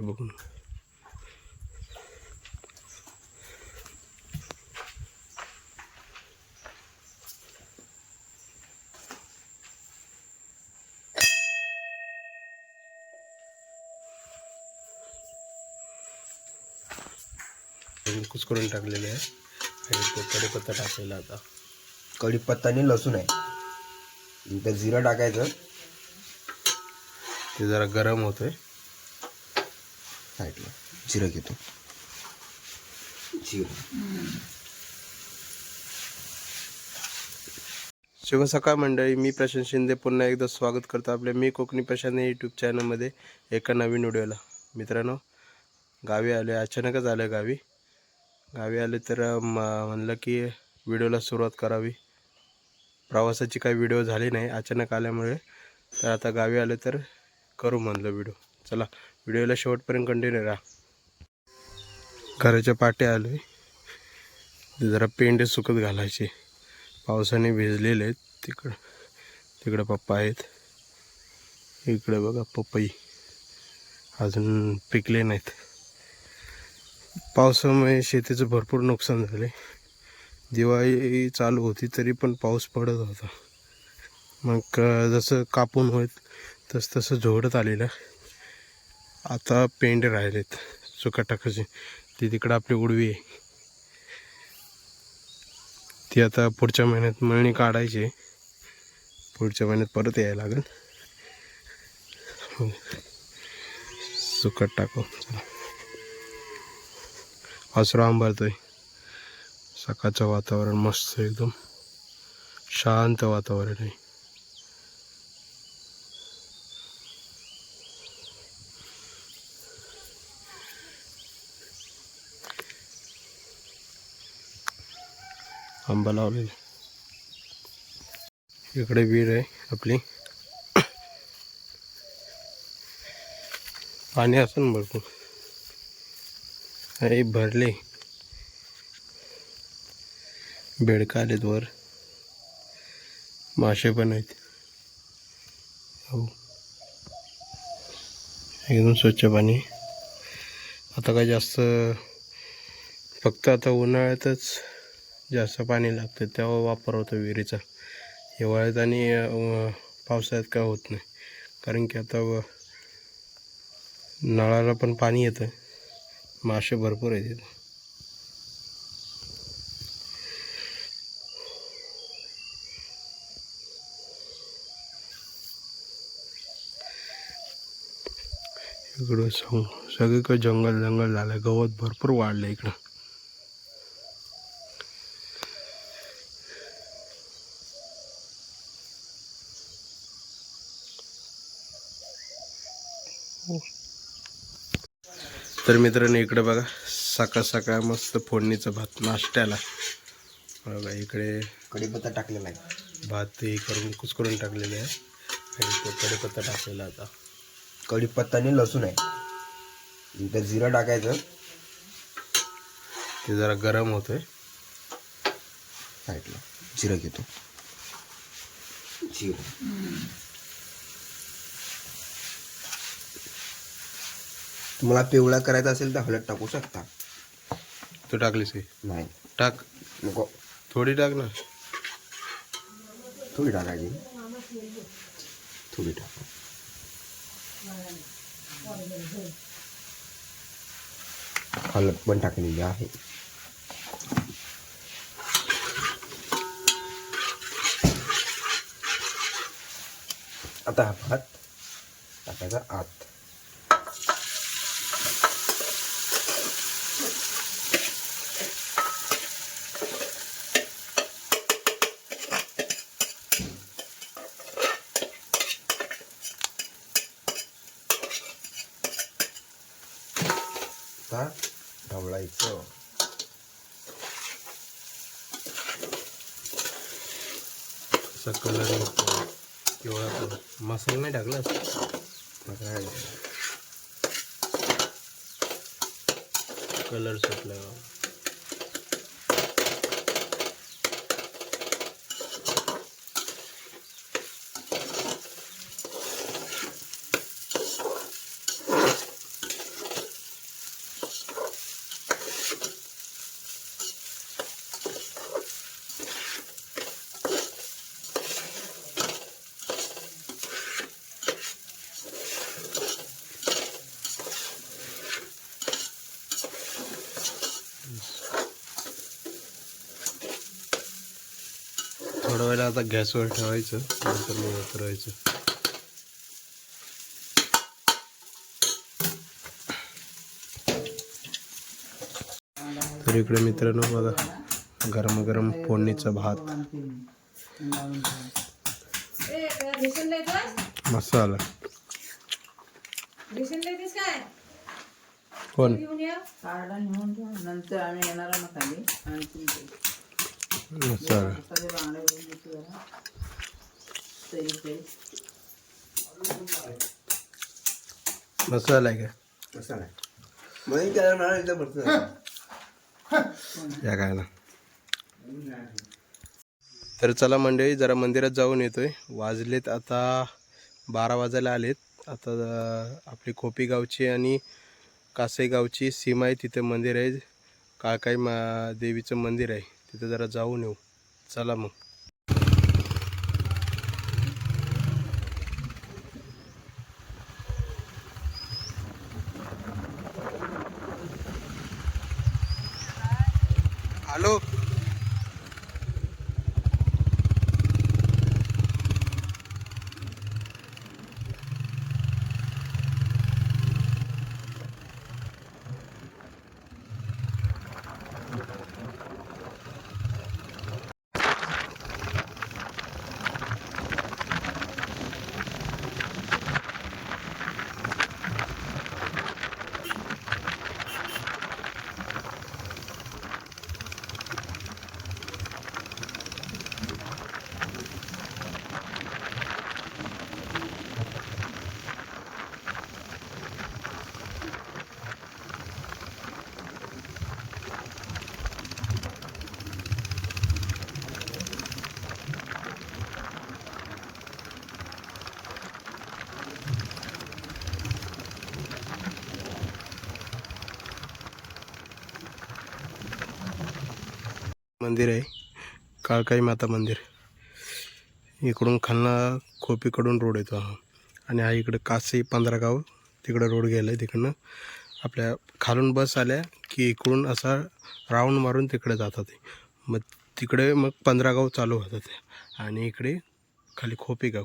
बघून. कुचकरून टाकलेले आहे. आणि तो कढीपत्ता टाकलेला आता. कढीपत्ता आणि लसूण आहे. नंतर जिरं टाकायचं. ते जरा गरम होतोय. साईडला. जिरं घेतो. जिरं. शुभ सकाळ मंडळी मी प्रशांत शिंदे पुन्हा एकदा स्वागत करतो आपल्या मी कोकणी प्रशांत यूट्यूब चॅनलमध्ये एका नवीन व्हिडिओला. मित्रांनो गावी आले अचानकच आलं गावी. गावी आले तर म्हणलं की व्हिडिओला सुरुवात करावी. प्रवासाची काही व्हिडिओ झाली नाही. अचानक आल्यामुळे तर आता गावी आले तर करू म्हणलं व्हिडिओ. चला व्हिडिओला शेवटपर्यंत कंटिन्यू राहा. घराच्या पाठी आलो आहे जरा पेंडे सुकत घालायचे. पावसाने भिजलेले आहेत. तिकडं तिकडं पप्पा आहेत. इकडे बघा पपई. अजून पिकले नाहीत. पावसामुळे शेतीचं भरपूर नुकसान झाले दिवाळी चालू होती तरी पण पाऊस पडत होता. मग जसं कापून होत तसं तसं झोडत आलेलं. आता पेंड राहिलेत चुकाटाकाचे ती तिकडं आपली उडवी आहे. ती आता पुढच्या महिन्यात मळणी काढायची आहे. पुढच्या महिन्यात परत यायला लागेल. सुकट टाकू. चला वासरू आंबरतोय. सकाळचं वातावरण मस्त एकदम. शांत वातावरण आहे. आंबा लावलेला. इकडे विहीर आहे आपली. पाणी असून भरपूर. अरे भरले. बेडका आलेत वर. मासे पण आहेत. हो. एकदम स्वच्छ पाणी. आता काय जास्त फक्त आता उन्हाळ्यातच जास्त पाणी लागतं तेव्हा वापर होतो विहिरीचा हिवाळ्यात आणि पावसाळ्यात काय होत नाही. कारण की आता नळाला पण पाणी येतं. मासे भरपूर आहेत तिथं इकडं सग सगळीकडे जंगल जंगल झालं. गवत भरपूर वाढलं इकडं. तर मित्रांनो इकडे बघा सकाळ सकाळ मस्त फोडणीचं भात नाश्त्याला. बघा इकडे कढीपत्ता टाकलेला आहे. भात हे करून कुचकरून टाकलेले आहे. आणि तो कढीपत्ता टाकलेला आता. कढीपत्ता आणि लसूण आहे. नंतर जिरं टाकायचं. ते जरा गरम होतोय. साईडला जिरं घेतो. जिरं. तुम्हाला पिवळा करायचा असेल तर हळद टाकू शकता. तू टाकलीस नाही. टाक. नको. थोडी टाक ना. थोडी टाकायची थोडी टाका. हळद पण टाकलेली आहे. आता हा भात टाकायचा आत. आता ढवळायचं. असा कलर पिवळा कलर मसाला नाही काय कलर सुटला. पहिला आता गॅसवर ठेवायचं नंतर मग उतरवायचं. तर इकडे मित्रांनो बघा गरम गरम फोडणीचा भात. मसाला. कोण? नंतर आम्ही येणार ना खाली. आणि तुमचे मसाला आहे का? कसं मग त्याला या काय ना तर चला मंडळी जरा मंदिरात जाऊन येतोय. वाजलेत आता बारा वाजायला आलेत. आता आपली खोपी गावची आणि कासई गावची सीमा आहे. तिथे मंदिर आहे. काळकाई मा देवीचं मंदिर आहे. तिथे जरा जाऊन येऊ. चला मग. हॅलो. मंदिर आहे. काळकाई माता मंदिर. इकडून खालना खोपीकडून रोड येतो हा. आणि हा इकडं कासे पंधरागाव तिकडं रोड गेला आहे तिकडनं. आपल्या खालून बस आल्या की इकडून असा राऊंड मारून तिकडे जातात ते. मग तिकडे मग पंधरागाव चालू होतात ते. आणि इकडे खाली खोपी गाव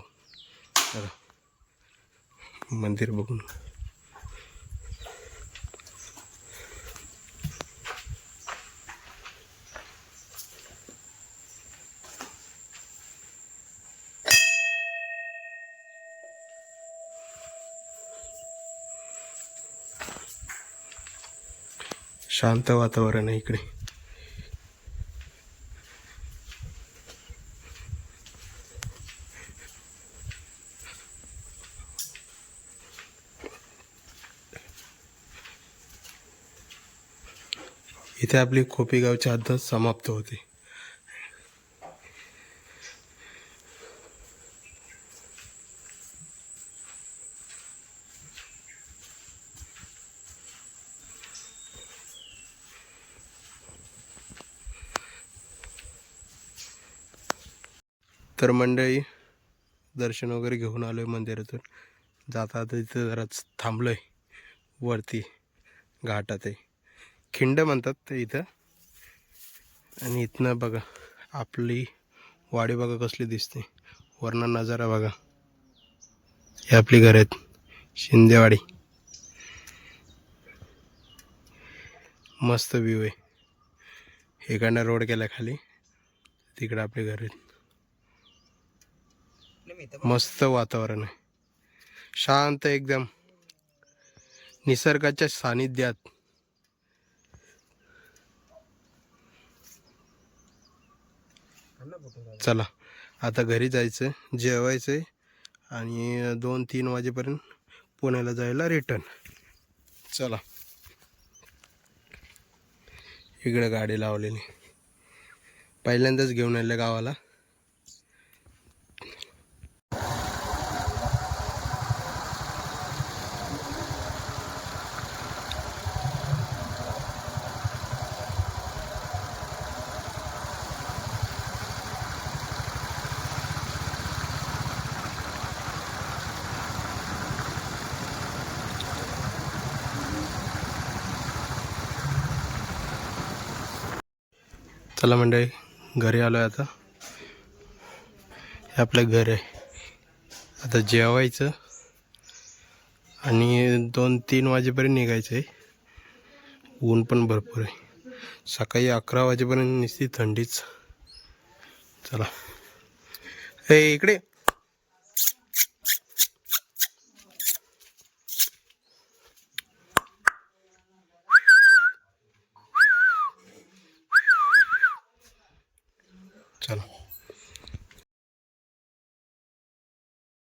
मंदिर बघून. शांत वातावरण आहे इकडे. इथे आपली खोपी गावची हद्द समाप्त होते. तर मंडळी दर्शन वगैरे घेऊन आलो आहे मंदिरातून. जाता तिथं जरा थांबलो आहे वरती घाटात आहे. खिंड म्हणतात ते इथं. आणि इथनं बघा आपली वाडी बघा कसली दिसते. वरनं नजारा बघा. हे आपली घर आहेत. शिंदेवाडी. मस्त व्ह्यू आहे. इकडनं रोड गेला खाली तिकडं आपली घर आहेत. मस्त वातावरण आहे. शांत एकदम. निसर्गाच्या सानिध्यात. चला आता घरी जायचं जेवायचं आणि दोन तीन वाजेपर्यंत पुण्याला जायला रिटर्न चला. इकडं गाडी लावलेली. पहिल्यांदाच घेऊन आले गावाला. चला मंडळी घरी आलो आहे आता. हे आपलं घर आहे. आता जेवायचं. आणि दोन तीन वाजेपर्यंत निघायचं आहे. ऊन पण भरपूर आहे. सकाळी अकरा वाजेपर्यंत निसती थंडीच. चला. ए इकडे.